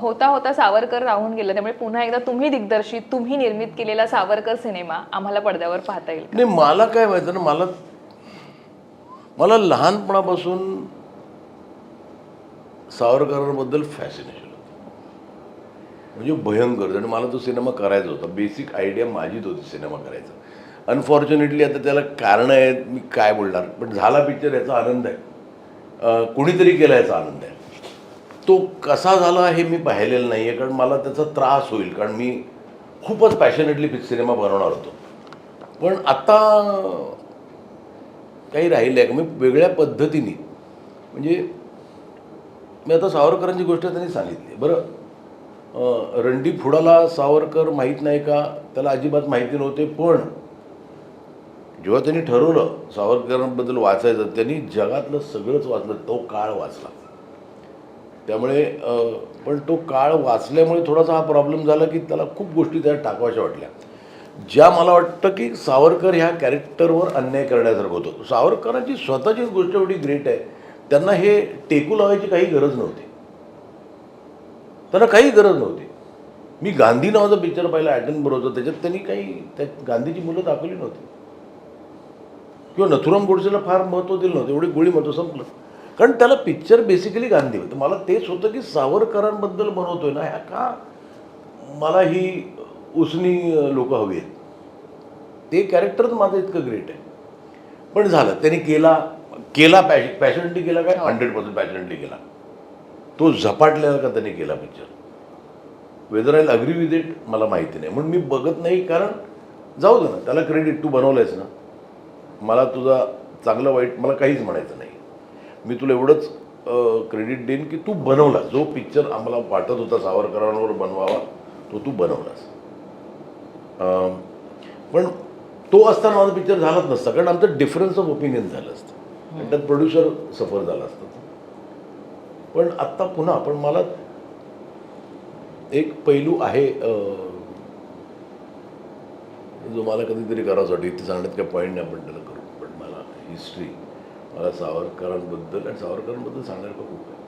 होता होता सावरकर राहून गेला. त्यामुळे पुन्हा एकदा तुम्ही दिग्दर्शित तुम्ही निर्मित केलेला सावरकर सिनेमा आम्हाला पडद्यावर पाहता येईल नाही मला काय माहिती ना मला मला लहानपणापासून सावरकरांबद्दल फॅसिनेशन होतं. म्हणजे भयंकर. आणि मला तो सिनेमा करायचा होता. बेसिक आयडिया माझीच होती सिनेमा करायचा. अनफॉर्च्युनेटली आता त्याला कारणं आहेत मी काय बोलणार. पण झाला पिक्चर याचा आनंद आहे. कुणीतरी केला याचा आनंद आहे. तो कसा झाला हे मी पाहिलेलं नाही आहे कारण मला त्याचा त्रास होईल कारण मी खूपच पॅशनेटली सिनेमा बनवणार होतो. पण आता काही राहिलं आहे का? मी वेगळ्या पद्धतीने म्हणजे मी आता सावरकरांची गोष्ट त्यांनी सांगितली. बरं अं, रणदीप फुडाला सावरकर माहीत नाही का? त्याला अजिबात माहिती नव्हते पण जेव्हा त्यांनी ठरवलं सावरकरांबद्दल वाचायचं त्यांनी जगातलं सगळंच वाचलं तो काळ वाचला. त्यामुळे पण तो काळ वाचल्यामुळे थोडासा हा प्रॉब्लेम झाला की त्याला खूप गोष्टी त्यात टाकवायच्या वाटल्या. ज्या मला वाटतं की सावरकर ह्या कॅरेक्टरवर अन्याय करण्यासारखं होतो. सावरकरांची स्वतःचीच गोष्ट एवढी ग्रेट आहे. त्यांना हे टेकू लावायची काही गरज नव्हती. त्यांना काही गरज नव्हती. मी गांधी नावाचा पिक्चर पाहिला ॲटन बरोबर त्याच्यात त्यांनी काही त्या गांधीची मुलं दाखवली नव्हती. किंवा नथुराम गोडसेला फार महत्त्व दिलं नव्हतं. एवढी गोळी महत्त्व संपलं. कारण त्याला पिक्चर बेसिकली गांधी होतं. मला तेच होतं की सावरकरांबद्दल बनवतोय ना ह्या का मला ही उसनी लोक हवी आहेत. ते कॅरेक्टरच माझं इतकं ग्रेट आहे. पण झालं त्यांनी केला केला पॅश पॅशनटली केला काय? हंड्रेड पर्सेंट पॅशनटली केला. तो झपाटलेला का त्यांनी केला picture whether I agree with it मला माहिती नाही. म्हणून मी बघत नाही कारण जाऊ दे ना त्याला क्रेडिट तू बनवलंयस ना. मला तुझा चांगलं वाईट मला काहीच म्हणायचं नाही. मी तुला एवढंच क्रेडिट देईन की तू बनवला जो पिक्चर आम्हाला वाटत होता सावरकरांवर बनवावा तो तू बनवलास. पण तो असताना माझा पिक्चर झालाच नसता कारण आमचं डिफरन्स ऑफ ओपिनियन झालं असतं. आणि त्यात प्रोड्युसर सफर झाला असतं. पण आत्ता पुन्हा पण मला एक पैलू आहे जो मला कधीतरी वाटतं. इथे सांगण्यात काही पॉईंट नाही आपण त्याला करू पण मला हिस्ट्री मला सावरकरांबद्दल आणि सावरकरांबद्दल सांगण्यासारखं खूप आहे.